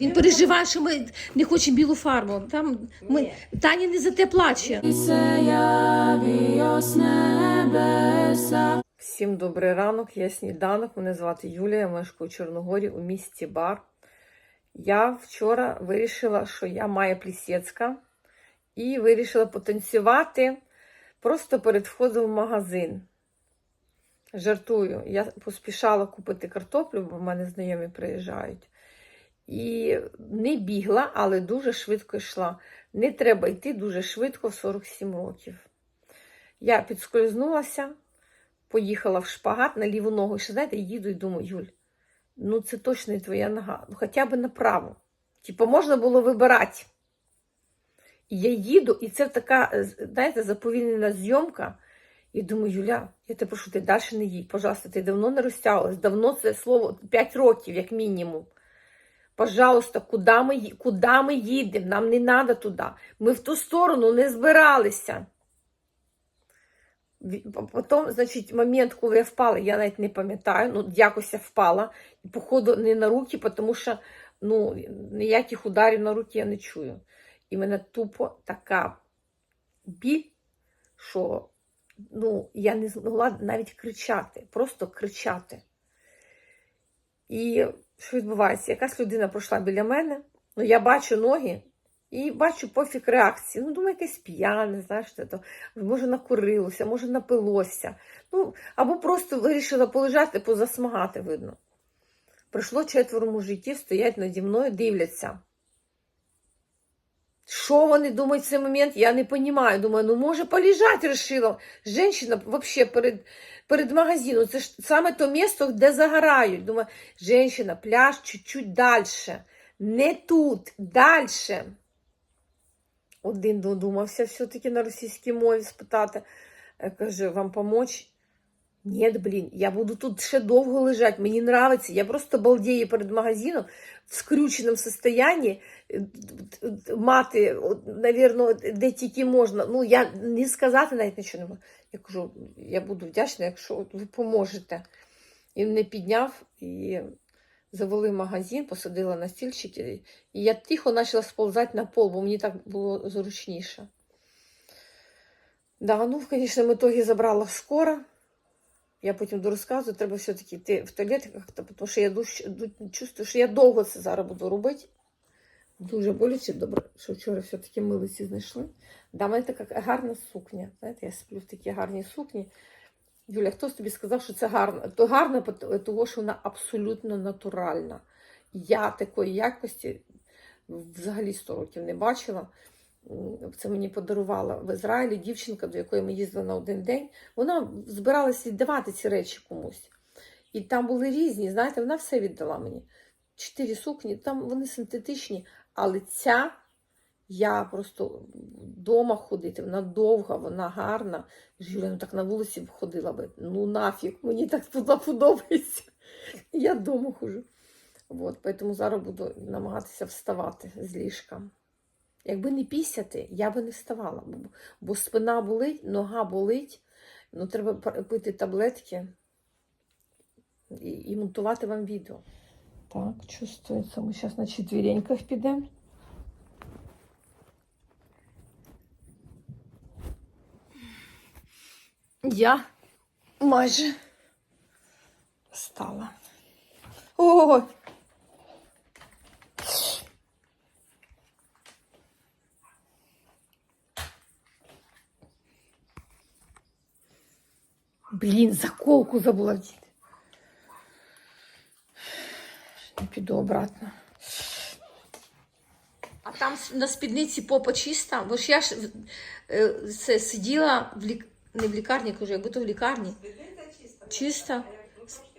Він переживає, що ми не хочемо білу фарбу. Там ми Ні. Таня не за те плаче. Всім добрий ранок, я сніданок. Мене звати Юлія, я мешкаю у Чорногорі у місті Бар. Я вчора вирішила, що я Майя Плісецька, і вирішила потанцювати просто перед входом в магазин. Жартую, я поспішала купити картоплю, бо в мене знайомі приїжджають. І не бігла, але дуже швидко йшла. Не треба йти дуже швидко в 47 років. Я підскользнулася, поїхала в шпагат на ліву ногу. І ще знаєте, їду і думаю, Юль, ну це точно не твоя нога, ну хоча б направо. Типу, можна було вибирати. І я їду, і це така, знаєте, заповільнена зйомка. І думаю, Юля, я тебе прошу, ти далі не їдь, пожалуйста, ти давно не розтягувалась, давно це слово 5 років, як мінімум. Пожалуйста, куди ми, ї- куди ми їдемо? Нам не треба туди. Ми в ту сторону не збиралися. Потім, значить, момент, коли я впала, я навіть не пам'ятаю, ну, якось я впала. І, походу, не на руки, тому що ну, ніяких ударів на руки я не чую. І мене тупо така біль, що ну, я не змогла навіть кричати, просто кричати. І що відбувається? Якась людина пройшла біля мене, ну я бачу ноги і бачу пофіг реакції. Ну, думаю, якесь п'яне, знаєш, то, може накурилося, може напилося. Ну, або просто вирішила полежати, позасмагати, видно. Прийшло четверо мужиків, стоять наді мною, дивляться. Що вони думають в цей момент, я не розумію. Думаю, ну може полежати решила. Женщина вообще перед, перед магазином. Це ж саме то місце, де загорають. Думаю, женщина, пляж чуть-чуть далі. Не тут, далі. Один додумався все-таки на російській мові спитати. Каже, вам помочь? Ні, блін, я буду тут ще довго лежати, мені нравиться. Я просто балдею перед магазином в скрюченому состоянні е, мати, от, навірно, де тільки можна. Ну, я не сказати навіть нічого не. Я кажу, я буду вдячна, якщо ви поможете. Він мене підняв і завели магазин, посадила на стільчики, і я тихо почала сповзати на пол, бо мені так було зручніше. Да, ну, звісно, в итоге забрала скоро. Я потім дорозказую, треба все-таки йти в туалет, тому що я душ, чувствую, що я довго це зараз буду робити. Дуже боляче, добре, що вчора все-таки милиці знайшли. Да, мене така гарна сукня. Знаєте, я сплю в такій гарній сукні. Юля, хтось тобі сказав, що це гарно? То гарно, тому що вона абсолютно натуральна. Я такої якості взагалі 100 років не бачила. Це мені подарувала в Ізраїлі дівчинка, до якої ми їздили на один день. Вона збиралася віддавати ці речі комусь. І там були різні, знаєте, вона все віддала мені. Чотири сукні, там вони синтетичні, але ця я просто вдома ходити, вона довга, вона гарна. Юля, ну так на вулиці б ходила би. Ну нафіг, мені так подобається. Я вдома хожу. От, тому зараз буду намагатися вставати з ліжка. Якби не пісяти, я би не вставала, бо, спина болить, нога болить, ну треба пити таблетки і, і монтувати вам відео. Так, чувствується. Ми зараз на четвіреньках підемо. Я майже встала. Ой! Блін, заколку забула вдіти. Не піду обратно. А там на спідниці попа чиста, бо ж я ж е, це, сиділа в лік... не в лікарні, кажу, якби то в лікарні. Чиста.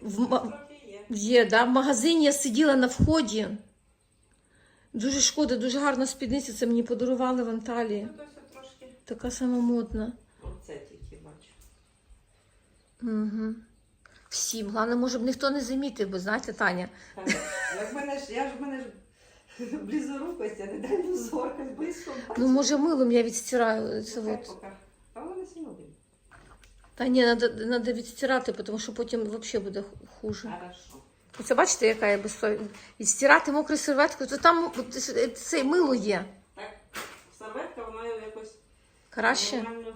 В, ма- є, да? в магазині я сиділа на вході. Дуже шкода, дуже гарна спідниця. Це мені подарували в Анталії. Така сама Угу. Всім. Головне, може б ніхто не замітив, бо знаєте, Таня. Так, як мене ж, я ж в мене ж близорукость, а не дальнозоркость, близько бачу. Ну, може, милом я відстираю це Це от. поки. А вона сильно. Та ні, треба, треба відстирати, тому що потім взагалі буде хуже. Хорошо. Оце бачите, яка я безсовісна. І стирати мокрою серветкою, то там от, е, це мило є. Так, серветка, вона якось Краще. нормально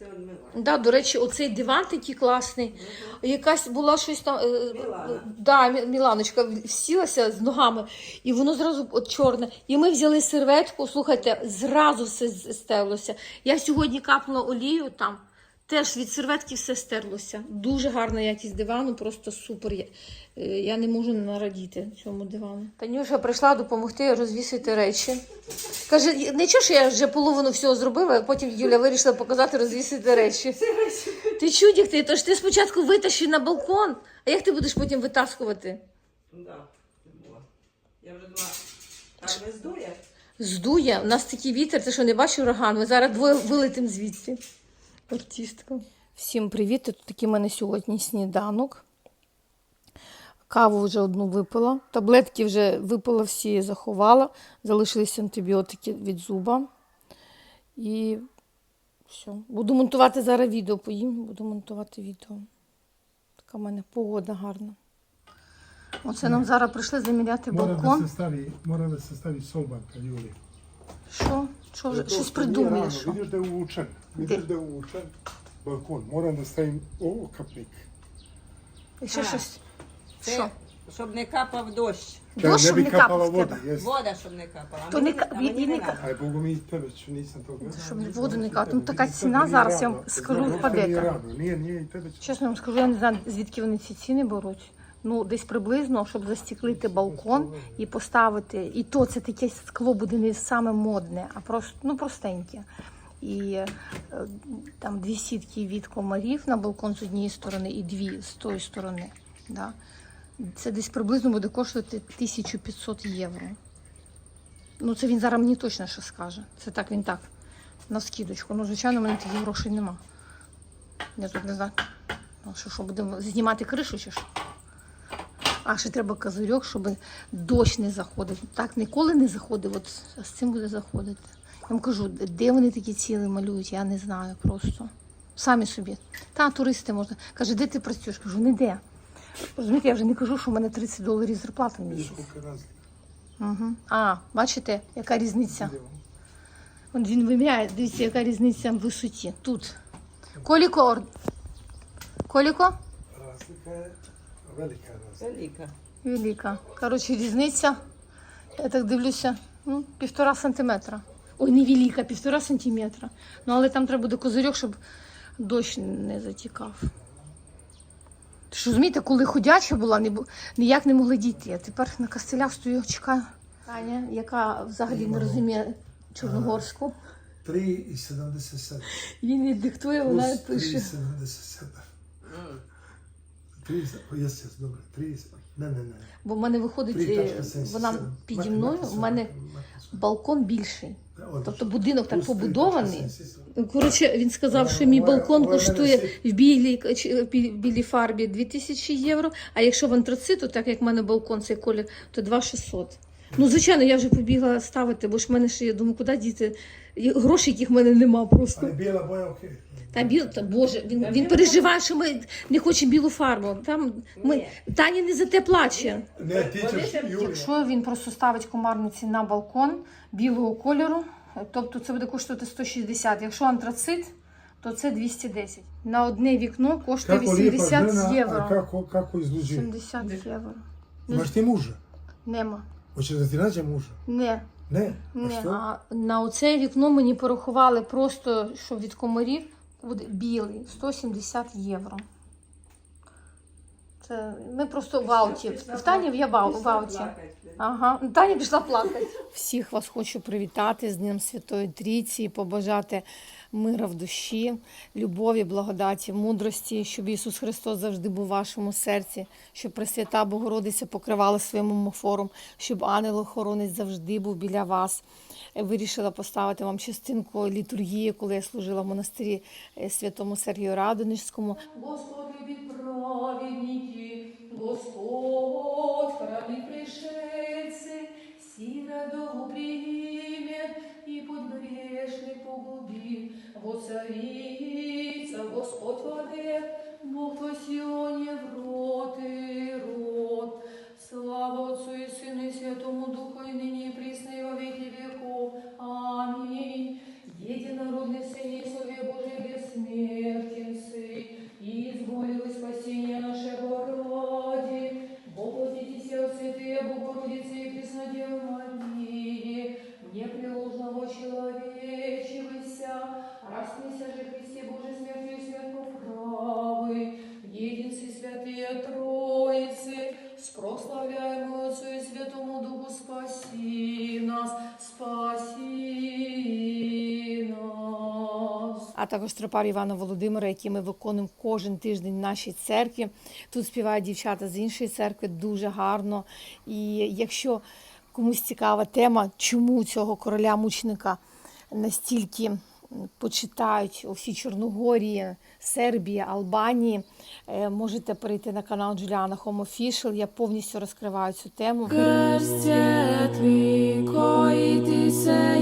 все одмиває. Да, до речі, оцей диван такий класний. Якась була щось там. е, Мілана. Да, Мі- Міланочка сілася з ногами, і воно зразу от чорне. І ми взяли серветку, слухайте, зразу все з- стерлося. Я сьогодні капнула олію там. Теж від серветки все стерлося. Дуже гарна якість дивану, просто супер. Я, е, я не можу не нарадіти цьому дивану. Танюша прийшла допомогти розвісити речі. Каже, нічого, що я вже половину всього зробила, а потім Юля вирішила показати розвісити речі. Ти чудік ти, тож ти спочатку витащи на балкон, а як ти будеш потім витаскувати? Да. Я вже думала, так не здує. Здує, у нас такий вітер, ти що не бачиш ураган? Ми зараз двоє вилетимо звідси. Артистка. Всім привіт! Тут такий в мене сьогодні сніданок. Каву вже одну випила. Таблетки вже випила всі, заховала. Залишились антибіотики від зуба. І все. Буду монтувати зараз відео. Поїм, буду монтувати відео. Така в мене погода гарна. Оце нам зараз прийшли заміряти балкон. da se stavi sobanka, Juli. Що? Що вже? Щось придумаєш? що? Vidiš da je uvučen, vidiš da je uvučen balkon. Moram da stavim. І ще А. щось. Це Що? щоб не капав дощ. Дощ, щоб не капав з voda, тебе. Вода, щоб не капала. То не ка- а не не ка- надо. Aj, Bogu mi tebe, što nisam to gledao. Щоб воду не ti капати. Ну, така ціна зараз, я вам скажу, će. Чесно вам скажу, я не знаю, звідки вони ці ціни беруть. Ну, десь приблизно, щоб застіклити балкон і поставити. І то це таке скло буде не саме модне, а просто ну, простеньке. І е, там дві сітки від комарів на балкон з однієї сторони і дві з тої сторони. Да. Це десь приблизно буде коштувати 1500 євро. Ну, це він зараз мені точно що скаже. Це так він так, на скидочку. Ну, звичайно, в мене таких грошей нема. Я тут не знаю. Ну, що, що будемо знімати кришу чи що? А ще треба козирьок, щоб дощ не заходив. Так ніколи не заходив, от з цим буде заходити. Я вам кажу, де вони такі ціли малюють, я не знаю просто. Самі собі. Та, туристи можна. Каже, де ти працюєш? Кажу, ніде. Розумієте, я вже не кажу, що в мене 30 доларів зарплата в місяць. Угу. А, бачите, яка різниця? Idemo. Він виміряє, дивіться, яка різниця в висоті. Тут. Коліко? Коліко? Razlika je velika. Велика. Велика. Коротше, різниця, я так дивлюся, ну, півтора сантиметра. Ой, не велика, півтора сантиметра. Ну, але там треба буде козирьок, щоб дощ не затікав. Ти ж розумієте, коли ходяча була, не, бу- ніяк не могли дійти. А тепер на кастелях стою, чекаю. Таня, яка взагалі не розуміє чорногорську. 3,77. Він їй диктує, вона пише. 3,77. 3, jes, добре, dobro. 3, ne, ne, ne. Бо в мене виходить, е, 3,77. вона піді мною, у мене балкон більший. Тобто будинок так побудований. Коротше, він сказав, що мій балкон коштує в білій, в білій фарбі 2000 євро, а якщо в антрациту, так як в мене балкон цей колір, то 2600. Ну, звичайно, я вже побігла ставити, бо ж в мене ще, я думаю, куди діти? Грошей, яких в мене нема просто. Bijela boja, okej. Та біл, та Боже, він, він переживає, що ми не хочемо білу фарбу. Там ми Ні. Таня не за те плаче. Ti. Якщо він просто ставить комарниці на балкон білого кольору, тобто це буде коштувати 160. Якщо антрацит, то це 210. На одне вікно коштує 80 євро. kako, kako 70 євро. Imaš ti muža? Нема. Ti nađem muža? Не. А Не. što? А на оце вікно мені порахували просто, що від комарів буде білий 170 євро. Це ми просто в ауті. В Тані я в ау- в ауті. Ага, Таня пішла плакати. Всіх вас хочу привітати з Днем Святої Трійці і побажати мира в душі, любові, благодаті, мудрості, щоб Ісус Христос завжди був у вашому серці, щоб Пресвята Богородиця покривала своїм омофором, щоб ангел-охоронець завжди був біля вас. Вирішила поставити вам частинку літургії, коли я служила в монастирі е, святому Сергію Радонежському. Господь любить праведники, родову примет и путь грешный погубит. Воцарится Господь вовек, Бог твой Сионе в рот и рот. Слава Отцу и Сыну и Святому Духу, и ныне и присно, во веки веков. Аминь. Едино Благословляємо Отцю і Святому Духу, спаси нас, спаси нас. А також тропар Івана Володимира, який ми виконуємо кожен тиждень в нашій церкві. Тут співають дівчата з іншої церкви дуже гарно. І якщо комусь цікава тема, чому цього короля мучника настільки почитають у всій Чорногорії, Сербії, Албанії, е, можете перейти на канал Джуліана Home Official. Я повністю розкриваю цю тему. Ti se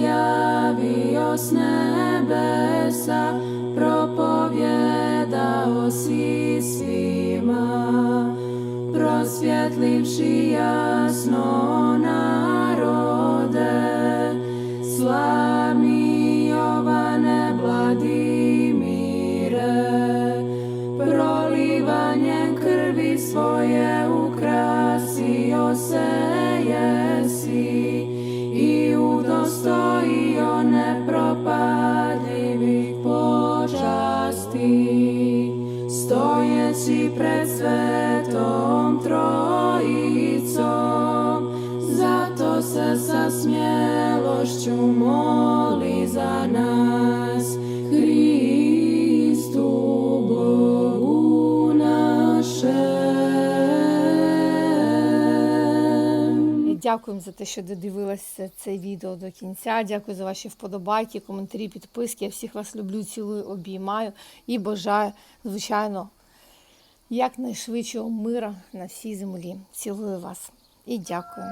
Stojeći pred svetom trojicom, zato se sa smjelošću moli za nas, Дякуємо за те, що додивилися це відео до кінця. Дякую за ваші вподобайки, коментарі, підписки. Я всіх вас люблю, цілую, обіймаю і бажаю, звичайно, якнайшвидшого мира на всій землі. Цілую вас і дякую.